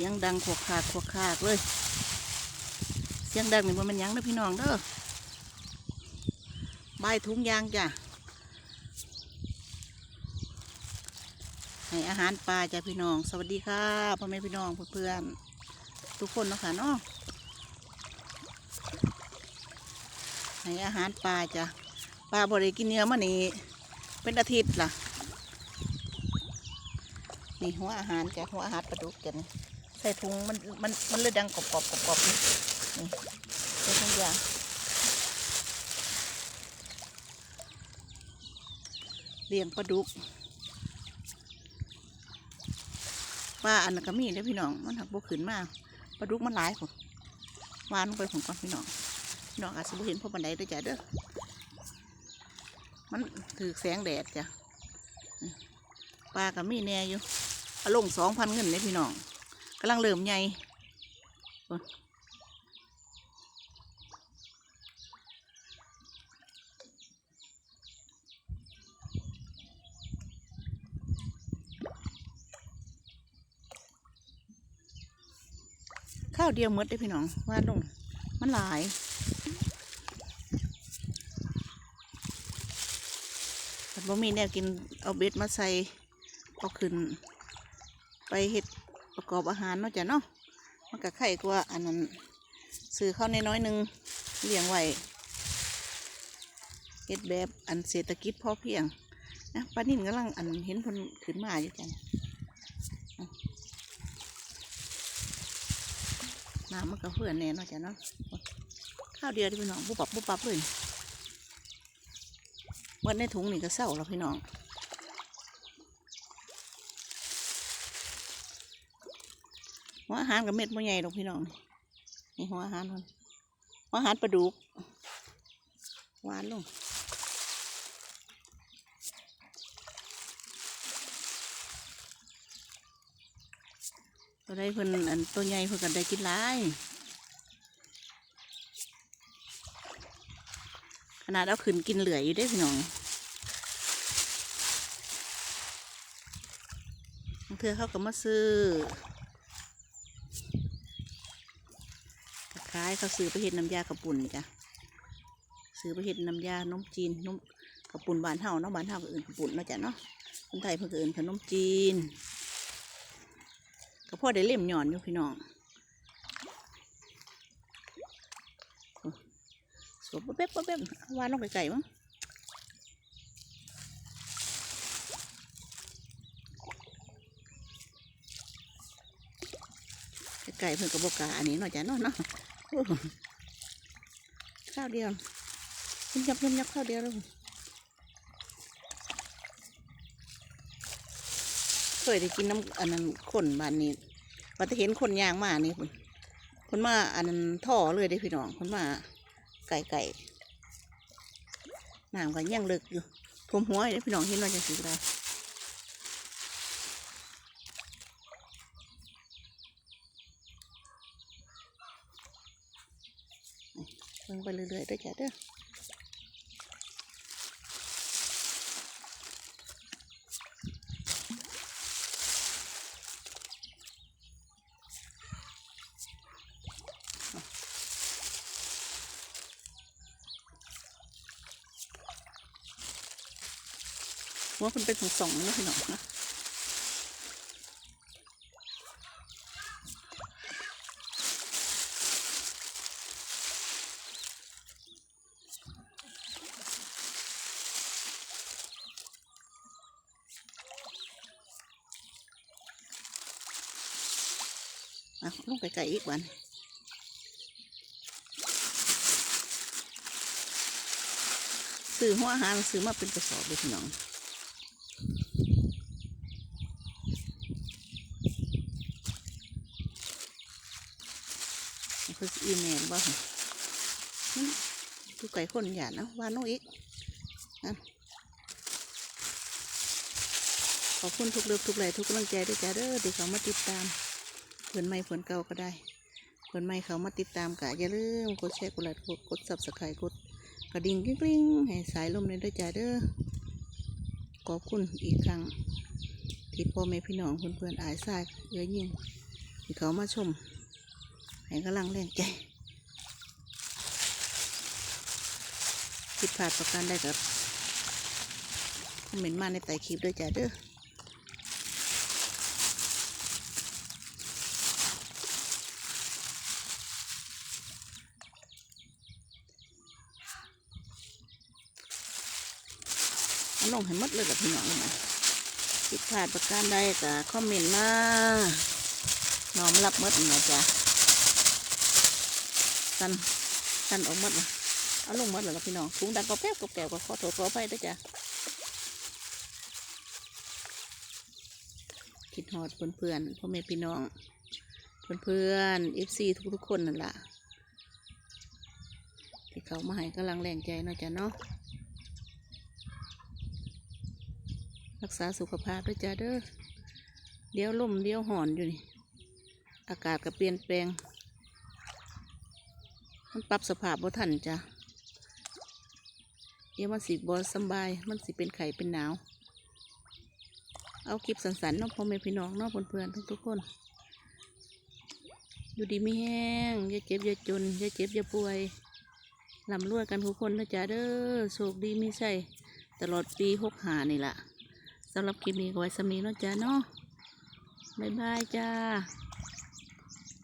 สียงดังขวกขากขวกขากเลย เสียงดังนี่บ่แมันยังนะพี่น้องเด้อใบถุงยางจ้ะให้อาหารปลาจ้ะพี่น้อง สวัสดีค่ะพ่อแม่พี่น้องเพื่อนๆทุกคนเนาะค่ะเนาะให้อาหารปลาจ้ะปลาบ่ได้กินเนื้อมานี่เป็นอาทิตย์ล่ะนี่หัวอาหารจ้ะหัวอาหารปลาดุกจ้ะนี่ ส่ถุงมันมันมันเลยดังกรอบกรอบกรอบกรอบนี่นี่ใส่ถุงยางเลี้ยงปลาดุกปลาอันนั้นก็มีเด้พี่น้องมันหักบกขึ้นมาปลาดุกมันหลายผมวานลงไปผมก่อนพี่น้องพี่น้องอาจจะบ่เห็นพราะบันไดเด้อจ้ะเด้อมันถือแสงแดดจ้ะปลาก็มีแน่อยู่อลงสองพันเงินเลยพี่น้องำลังเริ่มใหญ่เบิ่งข้าวเดียวมดเลยพี่น้องว่าลงมันหลายบ่มีแนวกินเอาเบ็ดมาใส่เอาขึ้น ไปเฮ็ด ประกอบอาหารเนาะจ้ะเนาะมันก็ไข่กว่าอันนั้นซื้อเข้าวน้อยหนึ่งเลี้ยงไว้เฮ็ดแบบอันเศรษฐกิจพอเพียงนะป้านิ่มกำลังอันเห็นคนขึ้นมาอยู่จ้ะอะน้ำมันก็เพื่อนแน่เนาะจ้ะเนาะข้าวเดียวที่พี่น้องบุบปับบุบปับเลยวันในถุงนี่ก็เศร้าแล้วพี่น้อง หัวอาหารกับเม็ดมันใหญ่ดอกพี่น้องนี่หัวอาหารมันหัวอาหารปลาดุกหวานลงตัวได้เพิ่นอันตัวใหญ่เพิ่นกันได้กินหลายขนาดเอาขึ้นกินเหลืออยู่ได้พี่น้องเทื่อเขาก็มาซื้อ คล้ายเขาซื้อไปเห็ดน้ำยากระปุ่นจ้ะซื้อไปเห็ดน้ำยานมจีนนมกระปุ่นบานเฮาเนาะบานเฮาก็อื่นกระปุ่นเนาะจ้ะเนาะคนไทยเพิ่อื่นขนมจีนก็พ่อได้เล่มหย่อนอยู่พี่น้องสวบเป๊บเป๊บวานลงไปไก่มั้งไก่เพิ่นกับบกล้าอันนี้เนาะจ้ะเนาะเนาะ ข้าวเดียวยับยับยับยับข้าวเดียวเลยเคยได้กินน้ำอันนั้นคนบ้านนี้ว่าจะเห็นคนยางมานี่คนคนมาอันนั้นท่อเลยได้พี่น้องคนมาไก่ไก่น้ำก็ยังเลิกอยู่ท่มหัวอยได้พี่น้องเห็นว่าจะสีอะไร เบิ่งไปเรื่อยๆด้อจ้ะเด้อว่าคุณเป็นของสองนะพี่น้องนะ อะลงไปไก่อีกวันซื้อหัวอาหารซื้อมาเป็นกระสอบเลยพี่น้องเพื่ออีเมลบ่หั่นอืมทุกไก่คนหยาดนะวานน้องอีกนะขอบคุณทุกเลือกทุกไหลค์ทุกกำลังใจด้วยจ้าเด้อที่เขามาติดตาม เพื่อนใหม่เพื่อนเก่าก็ได้ เพื่อนใหม่เขามาติดตามกะอย่าลืมกดแชร์กดไลค์กดซับสไครต์กดกระดิ่งกริ๊งๆให้สายลมเลยด้วยใจเด้อขอบคุณอีกครั้ง ที่พ่อแม่พี่น้องเพื่อนๆอายทรายเอื้อยิ่งที่เขามาชมให้กำลังแรงใจผิดพลาดประการใดกับคอมเมนต์มาในใต้คลิปด้วยจ้าเด้อ ลงให้หมดเลยกับพี่น้องเลยนะผิดพลาดประการใดกับคอมเมนต์มาน้อมรับหมดนะจ๊ะกันกันออกหมดนะเอาลงหมดเลยกับพี่น้องถุงดังก็แป๊บก็แก้วก็ขอโทษขออภัยด้วยจ้ะคิดฮอดเพื่อนๆพ่อแม่พี่น้องเพื่อนๆเอฟซีทุกๆคนนั่นแหละที่เขามาให้กำลังแรงใจเนาะจ้ะเนาะ รักษาสุขภาพด้วยจ้าเด้อเดี๋ยวลมเดี๋ยวหอนอยู่นี่ อากาศก็เปลี่ยนแปลง มันปรับสภาพบ่ทันจ้ะเดี๋ยวมันสิบ่สบาย มันสิเป็นไข้เป็นหนาว เอาคลิปสันๆเนาะพ่อแม่พี่น้องเนาะเพื่อนๆทุกๆคนอยู่ดีไม่แห้งอย่าเจ็บอย่าจนอย่าเจ็บอย่าป่วยลำรวยกันทุกคนนะจ๊ะเด้อโชคดีไม่ใช่ ตลอดปีหกหานี่แหละ สำหรับคลิปนี้ก็ไว้สมีเนาะจ้าเนาะบ๊ายบายจ้า